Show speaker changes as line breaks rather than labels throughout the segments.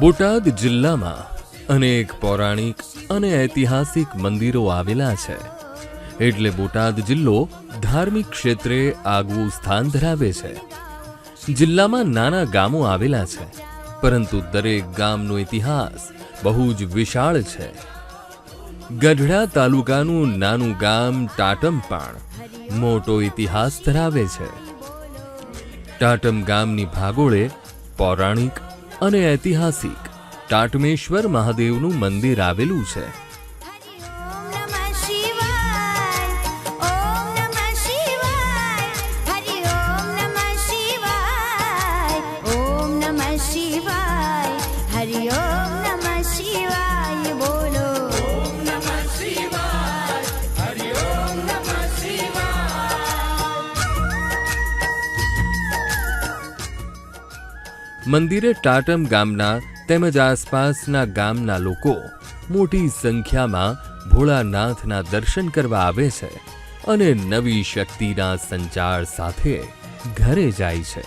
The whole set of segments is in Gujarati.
બોટાદ જિલ્લામાં અનેક પૌરાણિક અને ઐતિહાસિક મંદિરો આવેલા છે. એટલે બોટાદ જિલ્લો ધાર્મિક ક્ષેત્રે આગવું સ્થાન ધરાવે છે. જિલ્લામાં નાના ગામો આવેલા છે, પરંતુ દરેક ગામનો ઇતિહાસ બહુ જ વિશાળ છે. ગઢડા તાલુકાનું નાનું ગામ ટાટમ પણ મોટો ઇતિહાસ ધરાવે છે. ટાટમ ગામની ભાગોળે પૌરાણિક અને ઐતિહાસિક. ટાટમેશ્વર મહાદેવનું મંદિર આવેલું છે. મંદિરે ટાટમ ગામના તેમજ આસપાસના ગામના લોકો મોટી સંખ્યામાં ભોળાનાથના દર્શન કરવા આવે છે અને નવી શક્તિના સંચાર સાથે ઘરે જાય છે.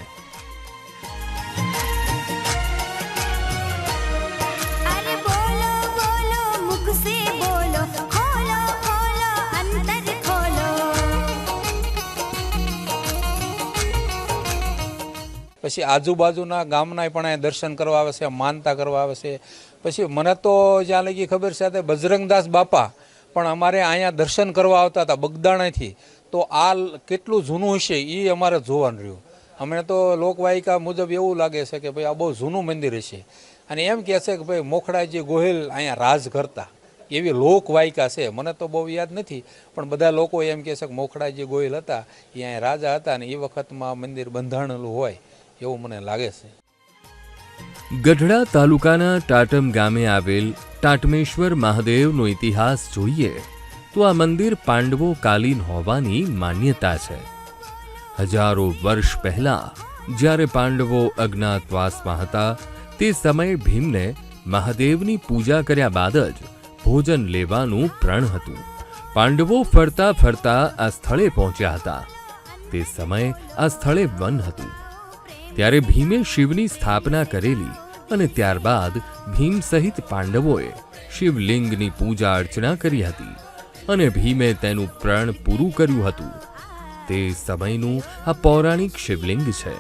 પછી આજુબાજુના ગામના પણ અહીંયા દર્શન કરવા આવે છે, માનતા કરવા આવે છે. પછી મને તો જ્યાં લગી ખબર છે તે બજરંગદાસ બાપા, પણ અમારે અહીંયા દર્શન કરવા આવતા હતા બગદાણાથી. તો આ કેટલું જૂનું હશે એ અમારે જોવાનું રહ્યું. અમને તો લોકવાયિકા મુજબ એવું લાગે છે કે ભાઈ આ બહુ જૂનું મંદિર હશે. અને એમ કહે છે કે ભાઈ મોખડાજી ગોહિલ અહીંયા રાજ કરતા. એવી લોકવાયિકા છે, મને તો બહુ યાદ નથી, પણ બધા લોકો એમ કહે છે કે મોખડાજી ગોહિલ હતા, એ અહીંયા રાજા હતા અને એ વખતમાં મંદિર બંધાણેલું હોય. એવું મને લાગે છે.
ગઢડા તાલુકાના ટાટમ ગામે આવેલ ટાટમેશ્વર મહાદેવનો ઇતિહાસ જોઈએ તો આ મંદિર પાંડવો કાલીન હોવાની માન્યતા છે. હજારો વર્ષ પહેલા જ્યારે પાંડવો અજ્ઞાતવાસમાં હતા, તે સમયે ભીમને મહાદેવની પૂજા કર્યા બાદ જ ભોજન લેવાનું પ્રણ હતું. પાંડવો ફરતા ફરતા આ સ્થળે પહોંચ્યા હતા. તે સમયે આ સ્થળે વન હતું. ત્યારે ભીમે શિવની સ્થાપના કરેલી અને ત્યારબાદ ભીમ સહિત પાંડવોએ શિવલિંગની પૂજા અર્ચના કરી હતી અને ભીમે તેનું પ્રણ પૂરું કર્યું હતું. તે સમયનું આ પૌરાણિક શિવલિંગ છે.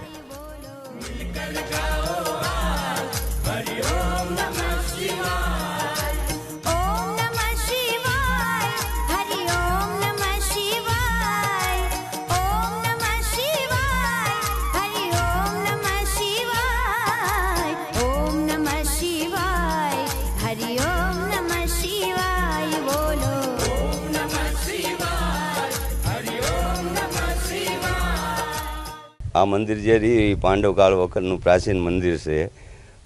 આ મંદિર જે રહી પાંડવકાળ વખતનું પ્રાચીન મંદિર છે,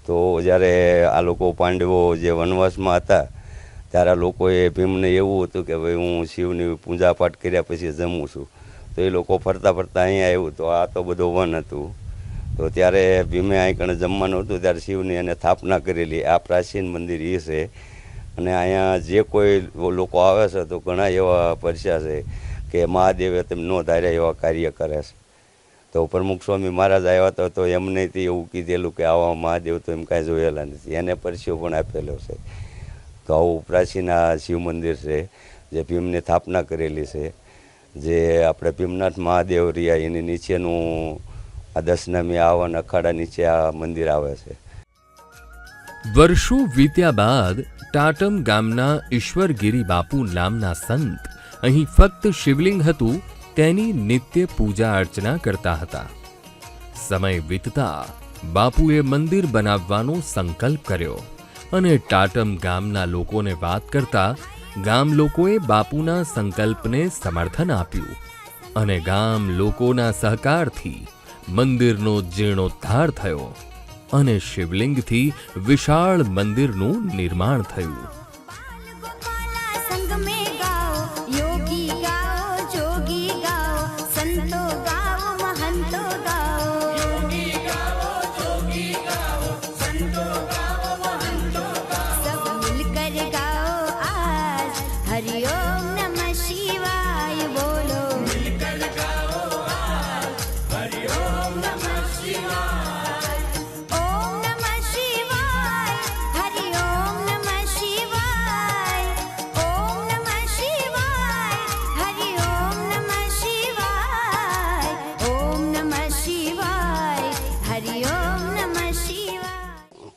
તો જ્યારે આ લોકો પાંડવો જે વનવાસમાં હતા, ત્યારે લોકોએ ભીમને એવું હતું કે ભાઈ હું શિવની પૂજાપાઠ કર્યા પછી જમું છું. તો એ લોકો ફરતા ફરતા અહીંયા આવ્યું, તો આ તો બધું વન હતું. તો ત્યારે ભીમે અહીં કણે જમવાનું હતું, ત્યારે શિવની એને સ્થાપના કરેલી. આ પ્રાચીન મંદિર એ છે. અને અહીંયા જે કોઈ લોકો આવે છે, તો ઘણા એવા પરસ્યા છે કે મહાદેવે તેમ ન ધાર્યા એવા કાર્ય કરે છે. તો પ્રમુખ સ્વામી મહારાજ આવ્યા હતા તો એમને એવું કીધેલું કે આવા મહાદેવ તો એમ કાંઈ જોયેલા નથી. એને પરસ્યો પણ આપેલો છે. તો આવું પ્રાચીન આ શિવ મંદિર છે, જે ભીમની સ્થાપના કરેલી છે, જે આપણે ભીમનાથ મહાદેવ રહ્યા, એની નીચેનું આ દશનામી આવન અખાડા નીચે આ મંદિર આવે છે.
વર્ષો વીત્યા બાદ ટાટમ ગામના ઈશ્વરગીરી બાપુ નામના સંત અહીં ફક્ત શિવલિંગ હતું તેની નિત્ય પૂજા અર્ચના કરતા હતા. સમય વીતતા બાપુએ મંદિર બનાવવાનો સંકલ્પ કર્યો અને ટાટમ ગામના લોકોને વાત કરતા ગામ લોકોએ બાપુના સંકલ્પને સમર્થન આપ્યું અને ગામ લોકોના સહકારથી મંદિરનો જીર્ણોદ્ધાર થયો અને શિવલિંગથી વિશાળ મંદિરનું નિર્માણ થયું.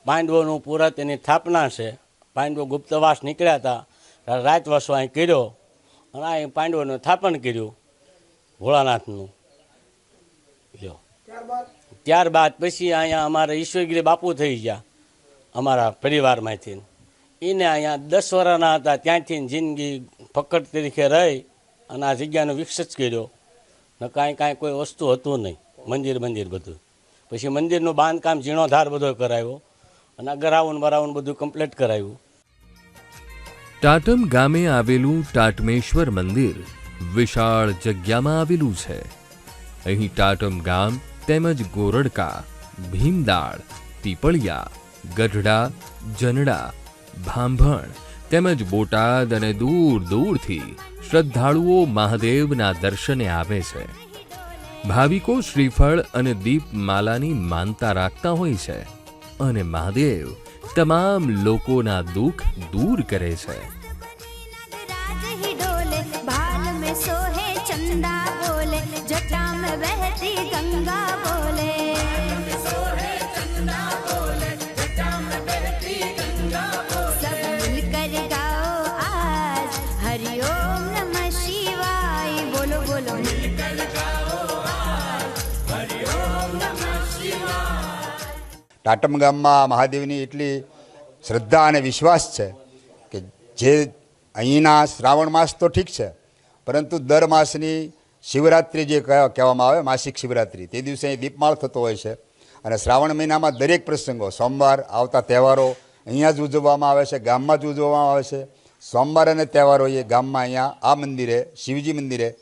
પાંડવોનું પુરા તેની સ્થાપના છે. પાંડવો ગુપ્તવાસ નીકળ્યા હતા. રાતવાસો અહીં કર્યો અને અહીં પાંડવોનું સ્થાપન કર્યું ભોળાનાથનું. લ્યો. ત્યારબાદ પછી અહીંયા અમારા ઈશ્વરગીરી બાપુ થઈ ગયા અમારા પરિવારમાંથી. એને અહીંયા દસ વર્ષના હતા. ત્યાંથી જિંદગી ફકડ તરીકે રહી અને આ જગ્યાનો વિકસિત કર્યો. ને કાંઈ કાંઈ કોઈ વસ્તુ હતું નહીં. મંદિર મંદિર બધું. પછી મંદિરનું બાંધકામ ઝીણોધાર બધો કરાવ્યો અને ગરાવન બરાવન બધું કમ્પ્લીટ કરાવ્યું
ટાટમ ગામે આવેલું ટાટમેશ્વર મંદિર વિશાળ જગ્યામાં આવેલું છે. અહીં ટાટમ ગામ તેમજ ગોરડકા, ભીમદાળ, પીપળિયા, ગઢડા, જનડા, ભાંભણ તેમજ બોટાદ અને દૂર દૂરથી શ્રદ્ધાળુઓ મહાદેવના દર્શને આવે છે. ભાવિકો શ્રીફળ અને દીપમાલાની માનતા રાખતા હોય છે. અને મહાદેવ તમામ લોકોના દુઃખ દૂર કરે છે
राज ही डोले भाल में सोहे चंदा बोले जटा में बहती गंगा बोले सब मिलकर
ટાટમ ગામમાં મહાદેવની એટલી શ્રદ્ધા અને વિશ્વાસ છે કે જે અહીંના શ્રાવણ માસ તો ઠીક છે, પરંતુ દર માસની શિવરાત્રિ જે કહેવા- કહેવામાં આવે, માસિક શિવરાત્રિ, તે દિવસે અહીં દીપમાળ થતો હોય છે. અને શ્રાવણ મહિનામાં દરેક પ્રસંગો, સોમવાર આવતા તહેવારો અહીંયા જ ઉજવવામાં આવે છે, ગામમાં જ ઉજવવામાં આવે છે. સોમવાર અને તહેવારો એ ગામમાં અહીંયા આ મંદિરે, શિવજી મંદિરે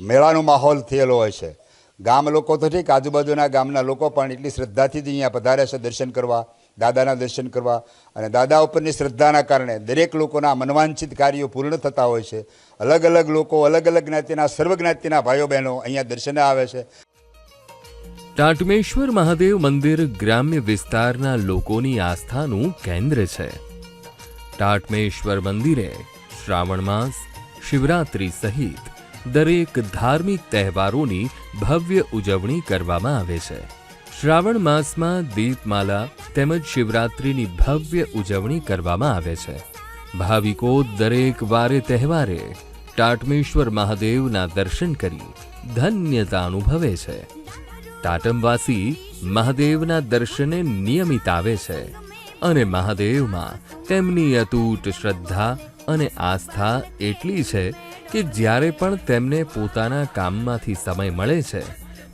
મેળાનો માહોલ થયેલો હોય છે. ગામ લોકો તો ઠીક, આજુબાજુના ગામના લોકો પણ એટલી શ્રદ્ધાથી જ અહીંયા પધાર્યા છે દર્શન કરવા, દાદાના દર્શન કરવા. અને દાદા ઉપરની શ્રદ્ધાના કારણે દરેક લોકોના મનવાંછિત કાર્યો પૂર્ણ થતા હોય છે. અલગ અલગ લોકો, અલગ અલગ જ્ઞાતિના સર્વ જ્ઞાતિના ભાઈઓ બહેનો અહીંયા દર્શને આવે છે.
ટાટમેશ્વર મહાદેવ મંદિર ગ્રામ્ય વિસ્તારના લોકોની આસ્થાનું કેન્દ્ર છે. ટાટમેશ્વર મંદિરે શ્રાવણ માસ, શિવરાત્રિ સહિત દરેક ધાર્મિક તહેવારોની ભવ્ય ઉજવણી કરવામાં આવે છે. શ્રાવણ માસમાં દીપમાલા તેમજ શિવરાત્રિની ભવ્ય ઉજવણી કરવામાં આવે છે. ભાવિકો દરેક વારે તહેવારે ટાટમેશ્વર મહાદેવના દર્શન કરી ધન્યતા અનુભવે છે. ટાટમવાસી મહાદેવના દર્શને નિયમિત આવે છે અને મહાદેવમાં તેમની અતૂટ શ્રદ્ધા અને આસ્થા એટલી છે કે જ્યારે પણ તેમને પોતાના કામમાંથી સમય મળે છે,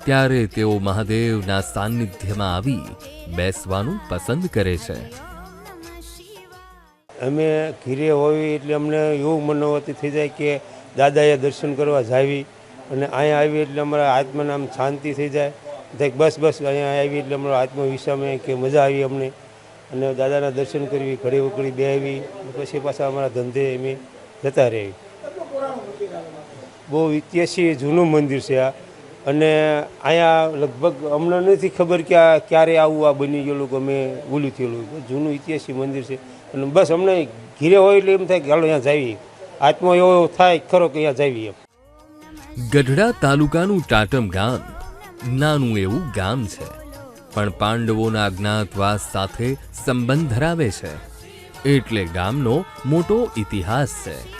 ત્યારે તેઓ મહાદેવના સાનિધ્યમાં આવી બેસવાનું પસંદ કરે છે.
અમે ઘીરે હોવી એટલે અમને એવું મનોવતી થઈ જાય કે દાદાએ દર્શન કરવા જાવી અને અહીંયા આવી એટલે અમારા આત્માને આમ શાંતિ થઈ જાય. બસ બસ અહીંયા આવી એટલે અમારો આત્મવિશ્વાસમાં કે મજા આવી અમને. અને દાદાના દર્શન કરવી ઘડી વકડી બે આવી પછી પાછા અમારા ધંધે અમે જતા રહી. બહુ ઐતિહાસિક જૂનું મંદિર છે આ. અને અહીંયા લગભગ અમને નથી ખબર કે આ ક્યારે આવું આ બની ગયેલું કે અમે ઓલું થયેલું જૂનું ઐતિહાસિક મંદિર છે. અને બસ અમને ઘીરે હોય એટલે એમ થાય કે હાલો અહીંયા જાવી આત્મા એવો થાય ખરો કે અહીંયા જાવી એમ.
ગઢડા તાલુકાનું ટાટમ ગામ. નાનું એવું ગામ છે. પણ પાંડવોના અજ્ઞાતવાસ સાથે સંબંધ ધરાવે છે. એટલે ગામનો મોટો ઇતિહાસ છે.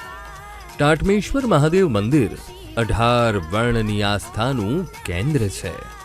ટાટમેશ્વર મહાદેવ મંદિર અઢાર વર્ણની આસ્થાનું કેન્દ્ર છે.